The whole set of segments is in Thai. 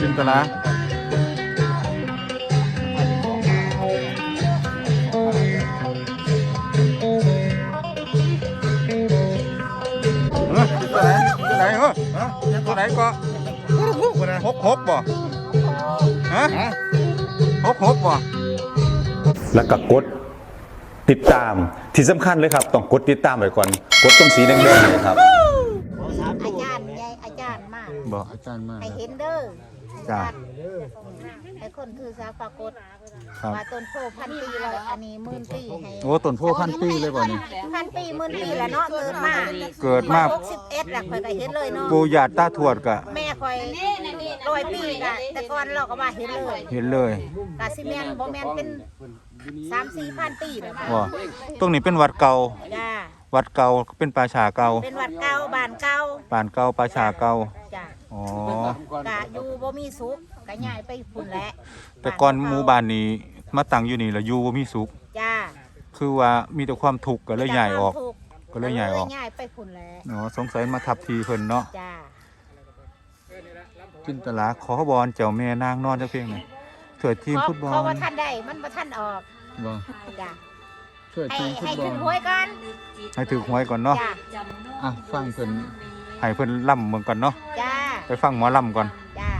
จินตลาเออตัวไหนตัวไหนเหรอฮะตัวไหนก็หกหกบ่ฮะหกหกบ่แล้วก็กดติดตามที่สำคัญเลยครับ ต้องกดติดตามไว้ก่อน กดตรงสีแดงๆเนี่ยครับ อาจารย์ยายอาจารย์มาก บ่อาจารย์มากให้เห็นเด้อจ้ะ ให้คนคือสาปรากฏครับ ว่าต้นโพพันปีแล้วอันนี้หมื่นปีให้โอ้ต้นโพพันปีเลยบ่นี่ พันปีหมื่นปีแล้วเนาะเกิดมาเกิดมา หกสิบเอ็ดหลักข่อยก็เห็นเลยเนาะปู่ย่าตาทวดก็แม่ข่อยร้อยปีกะแต่ก่อนเราก็มาเห็นเลยเห็นเลยกะสิแมนบ่แมนเป็นสามสี่พันปีแล้วนะว่าตรงนี้เป็นวัดเก่า จ้าวัดเก่าเป็นป่าช้าเก่าเป็นวัดเก่าบ้านเก่าป่านเก่าป่าช้าเก่า จ้า อ๋อกะอยู่บ่มีสุขกะย้ายไปพุ่นแหละแต่ก่อนหมู่บ้านนี้มาตั้งอยู่นี่แล้วอยู่บ่มีสุขจ้าคือว่ามีแต่ความทุกข์ก็เลยย้ายออกถูกก็เลยย้ายออกย้ายไปพุ่นแหละอ๋อสงสัยมาทับทีเพิ่นเนาะจ้าจินตลาขอบอลเจ้าแม่นางนอนจักเพียงหนี่งช่วยทีมฟุตบอลเพราะว่าท่านได้มันบ่ท่านออกบ่จ้าช่วยให้ทีมฟุตให้บอขึ้ลนหวยกันให้ถือหวยก่อนเนาะจ้าอะฟังเพิ่น ให้เพิ่นล่ำเมืองก่อนเนาะจ้า ไปฟังหมอล่ำก่อนจ้า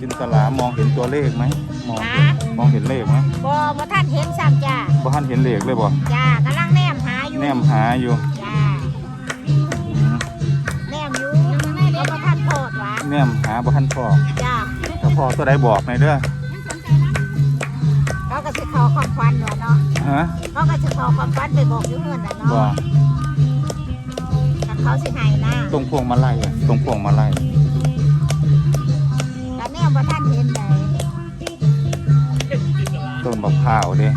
จินตลามองเห็นตัวเลขไหมมองหามองเห็นเลขไหมบ่บ่ท่านเห็นซ้ำจ้าบ่ทันเห็นเลขเลยบ่จ้ากำลังแนมหาอยู่แนมหาอยู่จ้าอืมแนมอยู่ก็บ่ท่านโทษหวะแนมหาบ่ทันพอจ้าถ้าพอตัวใดบอกหน่อยเด้อเขาก็สิขอความฝันว่าเนาะฮะเขาก็สิขอความฝันไปบอกอยู่เฮือนน่ะบ่เนาะถ้า เขาสิให้นะตรงพวงมาลัยอะตรงพวงมาลัยแต่แนมบ่ท่านเห็นได้ต้นบักพร้าวเด้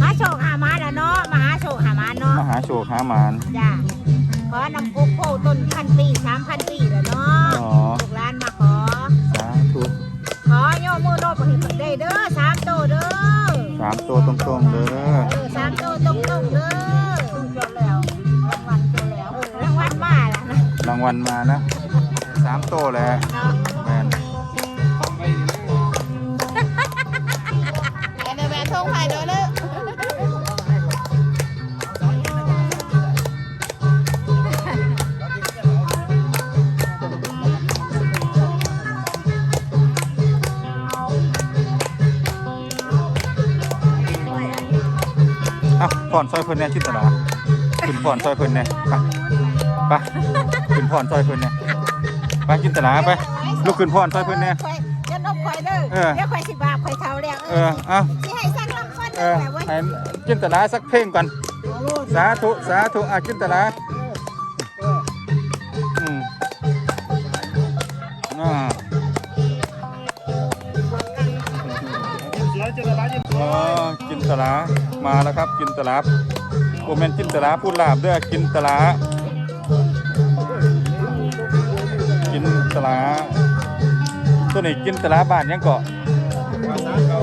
หาโชคหามาแล้วเนาะมาหาโชคหามาเนาะมหาโชคหามานจ้าขอนำกุกโพต้นพันปีสามพันปีแล้วเนาะอ๋อลูกหลานมาขอ สาธุขอโยมมือโนบเห็นได้เด้อสามโตเด้อ สามตัวตรงๆเด้อางวัลมานะสามตัวแหละเนาะแมนแอนแมนทงไผ่เด้อเด้ออะผ่อนซอยเพิ่นแน่จินตลาขึ้นผ่อนซอยเพิ่นแน่ไปไป ขึ้นผ่อนซอยเพิ่นแน่ไปจินตลาไปลุกขึ้นผ่อนซอยเพิ่นแน่ข่อยจะนบข่อยเด้อเออเดี๋ยวข่อยสิบาปข่อยเท่าแล้วเออเอะสิให้สักลำคนเอเด้ออแต่ว่าให้จินตลาสักเพลงก่อนสาธุสาธุอะจินตลาอืมอ่าอ๋อจินตลามาแล้วครับจินตลาโอแมนจินตลาพูดลาบเด้อจินตลา ตลาตัวนี้กินตลาบ้านยังเกาะ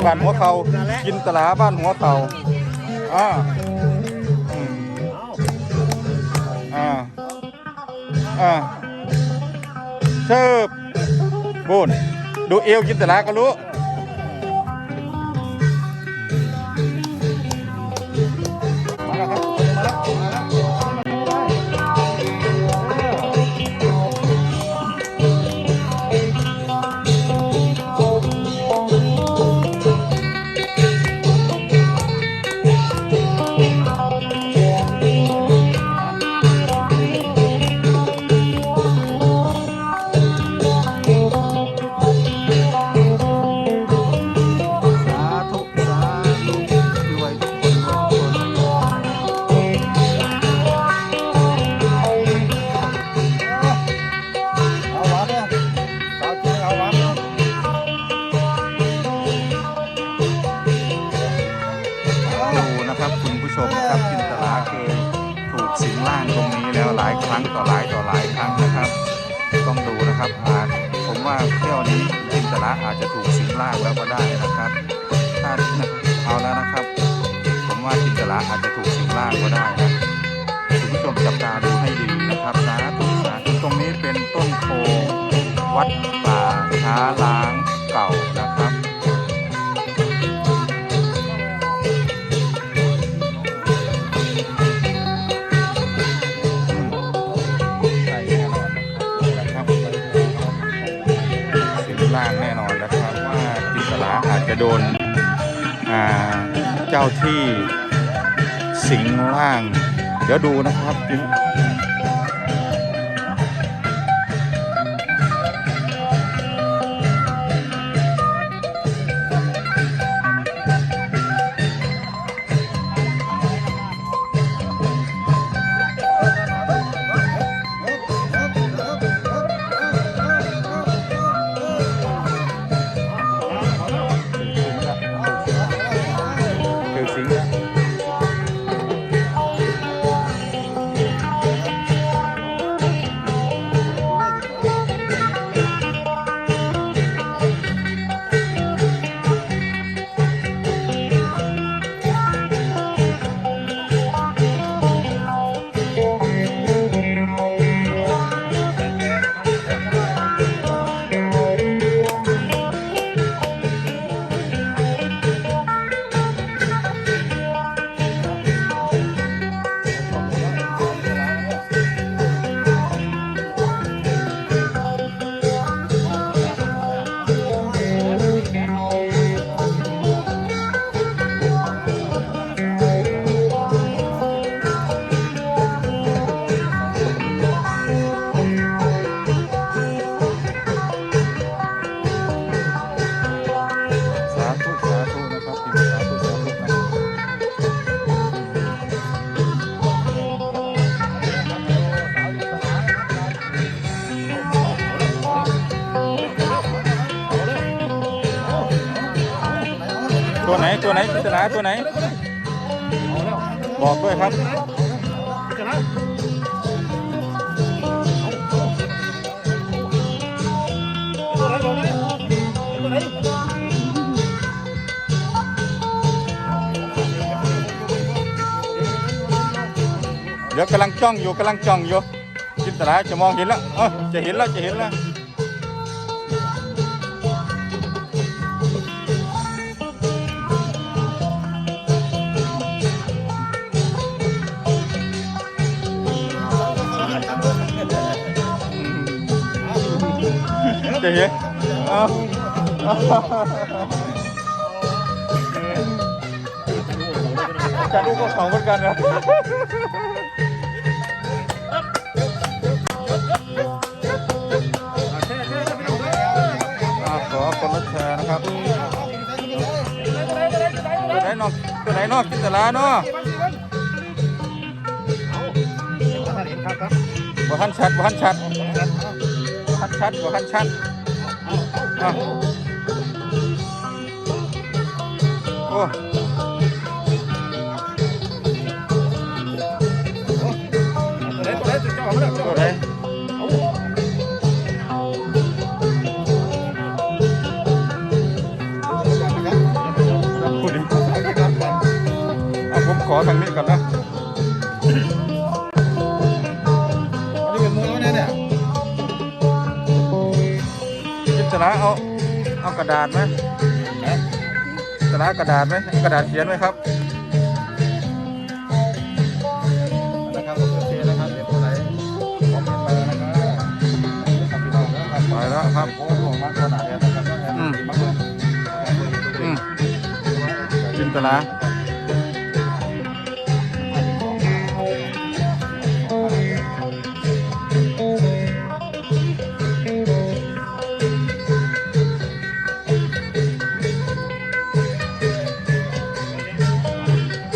บ้านหัวเขากินตลาบ้านหัวเขาอ่าอ่าอ่าเชิบบุญดูเอวกินตลาก็รู้ สิงล่างแล้วก็ได้นะครับถ้าเอาแล้วนะครับ ผมว่าจินตลาอาจจะถูกสิงล่างก็ได้นะคุณผู้ชมจับตาดูให้ดีนะครับสาธุสาธุตรงนี้เป็นเป็นต้นโพวัดป่าช้าล้างเก่านะครับ เจ้าที่สิงล่าง เดี๋ยวดูนะครับ ตัวไหนตัวไหนพิจารณาตัวไหน บอกด้วยครับเดี๋ยวกำลังจ้องอยู่กำลังจ้องอยู่จินตนาจะมองเห็นแล้วเออจะเห็นแล้วจะเห็นแล้ว จะเห็นเอาจะดูก็ของเหมือนกันนะขอคนละแชร์นะครับตัวไหนนอกตัวไหนนอกกินแต่ลาเนาะบ่ทันชัดบ่ทันชัดบ่ทันชัดบ่ทันชัด อะโอ้ตัวไหนพูดดิเอาผมขอทางนี้ก่อนนะ เอาเอากระดาษไหมจินตนากระดาษไหมกระดาษเขียนไหมครับนะครับโอเคนะครับเดี๋ยวตัวไหนคอมเมนต์มานะครับทำพี่น้องนะครับไปแล้วครับโอ้โหมากขนาดนี้นะครับอืมมากเลยอืมจินตนา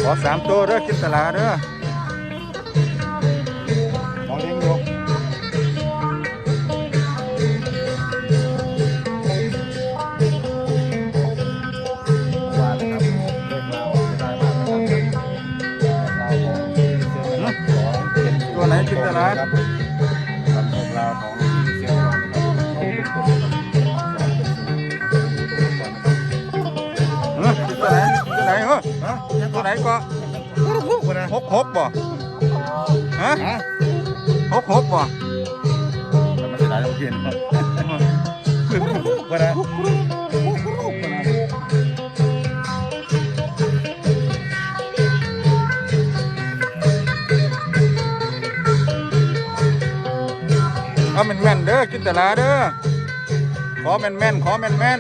อสามตัวเด้อกินตลาเด้อมองเลี้ยงดูว่านะครับเรื่องราวจะได้มากนะครับเรื่องราวของที่เสียงของเจ็ดตัวไหนจินตลา ไหนก็ลูกคนนะหกหกบ่ฮะฮะหกหกบ่ทนครับลูกก็ได้ลูกลูกก็ได้เอาแม่นแม่นๆเด้อจินตลาเด้อขอแม่นแม่นๆขอแม่นแม่น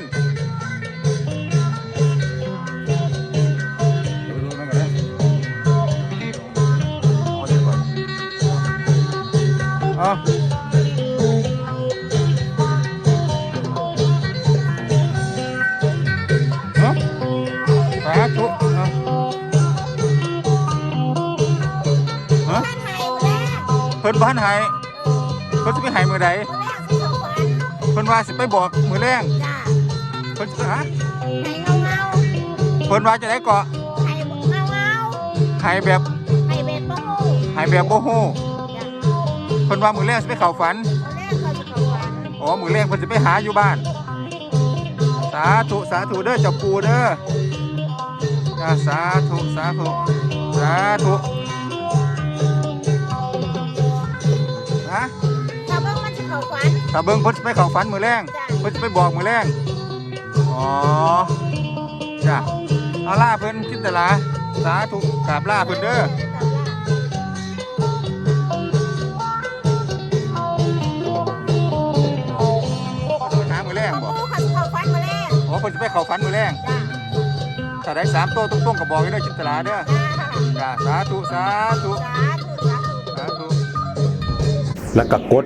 บ้านไทยหมดแล้วเพิ่นบ้านไห้เพิ่นสิไปไห้มือใดหมดแล้วสิสองวันเพิ่นว่าสิไปบอกมือแรงจ้าเพิ่นสิฮะให้เงาเงาเพิ่นว่าจะได้เกาะให้เงาเงาไห้แบบให้เบ็ดโป้งไห้แบบบ่ฮู้จ้าเพิ่นว่ามือแรงสิไปเข้าฝันตอนแรกเขาจะเขาฝันอ๋อมือแรงเพิ่นสิไปหาอยู่บ้าน สาธุสาธุเด้อเจ้าปู่เด้อจ้าสาธุสาธุสาธุ เบิ่งมันจะเขาฝันถ้าเบิ่งเพิ่นสิไปเข้าฝันมือแรงจ้ะเพิ่นสิไปบอกมือแรงอ๋อจ้ะเอาล่าเพิ่นคิดแต่ละสาธุกราบล่าเพิ่นเด้อไปหามือแรงเขาบ่บอกเขาจะเขาฝันมาแล้ว อ๋อเพิ่นสิไปเข้าฝันมือแรงจ้าถ้าได้สามตัวตรงๆก็บอกให้ได้จินตลาเด้อจ้าจ้าสาธุสาธุสาธุสาธุสาธุ แล้วก็กด